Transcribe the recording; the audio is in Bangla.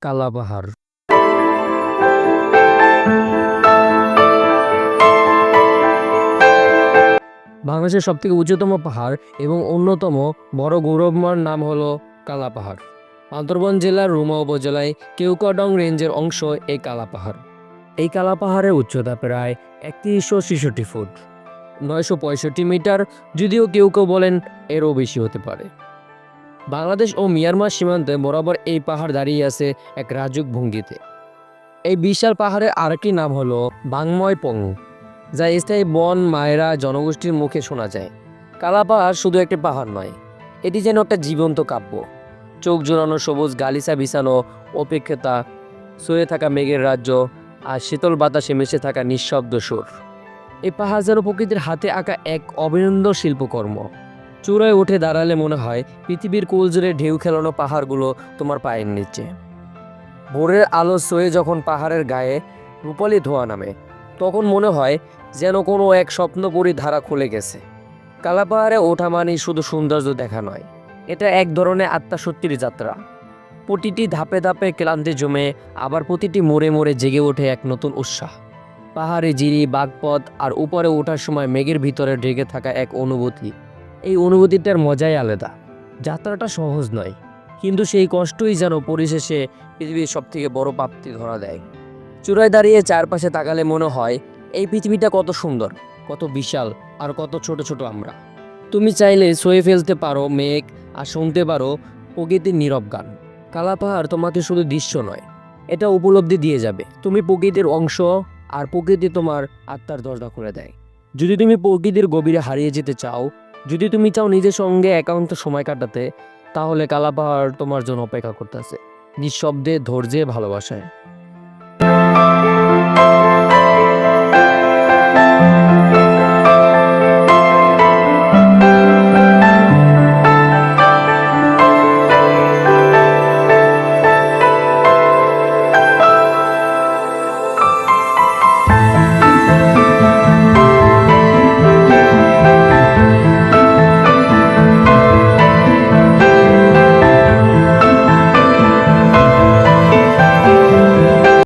কালা পাহাড় বাংলাদেশের সবথেকে উচ্চতম পাহাড় এবং অন্যতম বড় গৌরবময় নাম হলো কালা পাহাড় জেলার রুমা উপজেলায় কেউকাডং রেঞ্জের অংশ এই কালা পাহাড় এই কালা পাহাড়ের উচ্চতা প্রায় একত্রিশশো ছেষট্টি ফুট। নয়শো পঁয়ষট্টি মিটার, যদিও কেউ কেউ বলেন এরও বেশি হতে পারে। বাংলাদেশ ও মিয়ানমার সীমান্তে বরাবর এই পাহাড় দাঁড়িয়ে আছে এক রাজুক ভঙ্গিতে। এই বিশাল পাহাড়ের আরেকটি নাম হলো বাংময় পং যা স্থায়ী বন, মায়েরা, জনগোষ্ঠীর মুখে শোনা যায়। কালা পাহাড় শুধু একটি পাহাড় নয়, এটি যেন একটা জীবন্ত কাব্য। চোখ জোড়ানো সবুজ গালিচা বিছানো অপেক্ষতা শুয়ে থাকা মেঘের রাজ্য আর শীতল বাতাসে মিশে থাকা নিঃশব্দ সুর। এই পাহাড় যেন প্রকৃতির হাতে আঁকা এক অভিনন্দন শিল্পকর্ম। চূড়ায় উঠে দাঁড়ালে মনে হয় পৃথিবীর কোল জুড়ে ঢেউ খেলানো পাহাড়গুলো তোমার পায়ের নিচে। ভোরের আলো সয়ে যখন পাহাড়ের গায়ে রূপালি ধোয়া নামে, তখন মনে হয় যেন কোনো এক স্বপ্নপুরী ধারা খুলে গেছে। কালা পাহাড়ে ওঠা মানেই শুধু সৌন্দর্য দেখা নয়, এটা এক ধরনের আত্মাসত্যির যাত্রা। প্রতিটি ধাপে ধাপে ক্লান্তি জমে, আবার প্রতিটি মোড়ে মোড়ে জেগে ওঠে এক নতুন উৎসাহ। পাহাড়ে জিরি বাগপথ আর উপরে ওঠার সময় মেঘের ভিতরে ঢেকে থাকা এক অনুভূতি। এই অনুভূতিটার মজাই আলাদা। যাত্রাটা সহজ নয়, কিন্তু সেই কষ্টই যেন পরিশেষে পৃথিবীর সব থেকে বড় প্রাপ্তি ধরা দেয়। চূড়ায় দাঁড়িয়ে চারপাশে তাকালে মনে হয়, এই পৃথিবীটা কত সুন্দর, কত বিশাল, আর কত ছোট ছোট আমরা। তুমি চাইলে সয়ে ফেলতে পারো মেঘ, আর শুনতে পারো প্রকৃতির নীরব গান। কালা পাহাড় তোমাকে শুধু দৃশ্য নয়, এটা উপলব্ধি দিয়ে যাবে। তুমি প্রকৃতির অংশ, আর প্রকৃতি তোমার আত্মার দরজা খুলে দেয়। যদি তুমি প্রকৃতির গভীরে হারিয়ে যেতে চাও যদি তুমি চাও নিজের সঙ্গে একান্ত সময় কাটাতে, তাহলে কালাপাহাড় তোমার জন্য অপেক্ষা করতেছে। নিঃশব্দে ধৈর্যে ভালোবাসায়।